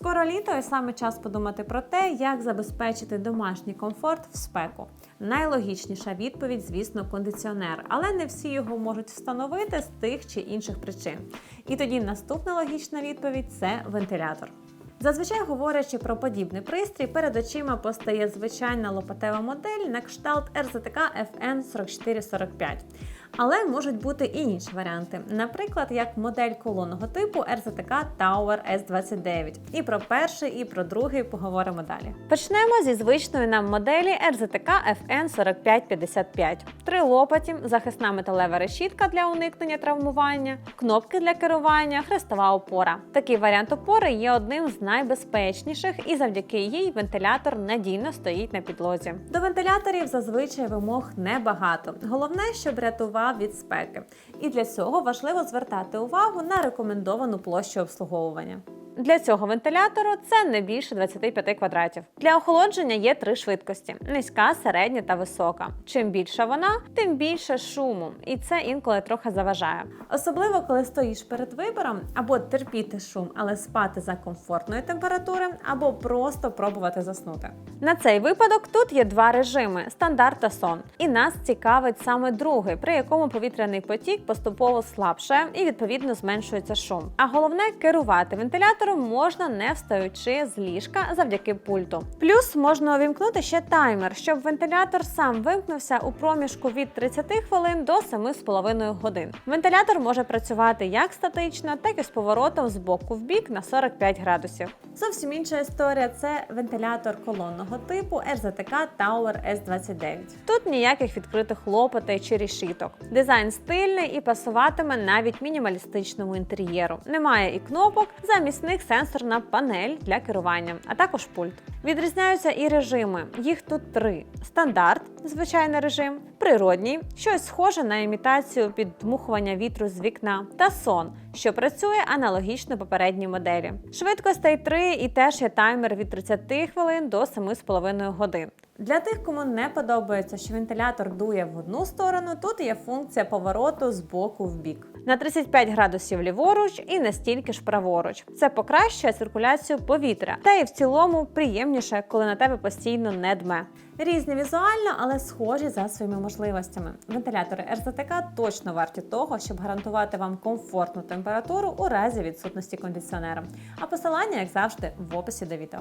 Скоро літо і саме час подумати про те, як забезпечити домашній комфорт в спеку. Найлогічніша відповідь, звісно, кондиціонер, але не всі його можуть встановити з тих чи інших причин. І тоді наступна логічна відповідь це вентилятор. Зазвичай говорячи про подібний пристрій, перед очима постає звичайна лопатева модель на кшталт РЗТК FN 4445. Але можуть бути і інші варіанти, наприклад, як модель колонного типу РЗТК Tower S29. І про перший, і про другий поговоримо далі. Почнемо зі звичної нам моделі РЗТК FN 4555. Три лопаті, захисна металева решітка для уникнення травмування, кнопки для керування, хрестова опора. Такий варіант опори є одним з найбезпечніших, і завдяки їй вентилятор надійно стоїть на підлозі. До вентиляторів зазвичай вимог небагато. Головне, щоб від спеки. І для цього важливо звертати увагу на рекомендовану площу обслуговування. Для цього вентилятору це не більше 25 квадратів. Для охолодження є три швидкості: низька, середня та висока. Чим більша вона, тим більше шуму, і це інколи трохи заважає. Особливо коли стоїш перед вибором або терпіти шум, але спати за комфортної температури, або просто пробувати заснути. На цей випадок тут є два режими: стандарт та сон. І нас цікавить саме другий, при якому повітряний потік поступово слабше і відповідно зменшується шум. А головне керувати вентилятором можна не встаючи з ліжка завдяки пульту. Плюс можна увімкнути ще таймер, щоб вентилятор сам вимкнувся у проміжку від 30 хвилин до 7,5 годин. Вентилятор може працювати як статично, так і з поворотом з боку в бік на 45 градусів. Зовсім інша історія це вентилятор колонного типу RZTK Tower S29. Тут ніяких відкритих лопатей чи рішіток. Дизайн стильний і пасуватиме навіть мінімалістичному інтер'єру. Немає і кнопок, замість них сенсорна панель для керування, а також пульт. Відрізняються і режими. Їх тут три: стандарт, звичайний режим, природній, щось схоже на імітацію піддмухування вітру з вікна, та сон, що працює аналогічно попередній моделі. Швидкостей 3 і теж є таймер від 30 хвилин до 7,5 годин. Для тих, кому не подобається, що вентилятор дує в одну сторону, тут є функція повороту з боку в бік. На 35 градусів ліворуч і настільки ж праворуч. Це покращує циркуляцію повітря, та і в цілому приємніше, коли на тебе постійно не дме. Різні візуально, але схожі за своїми можливостями. Вентилятори РЗТК точно варті того, щоб гарантувати вам комфортну температуру у разі відсутності кондиціонера. А посилання, як завжди, в описі до відео.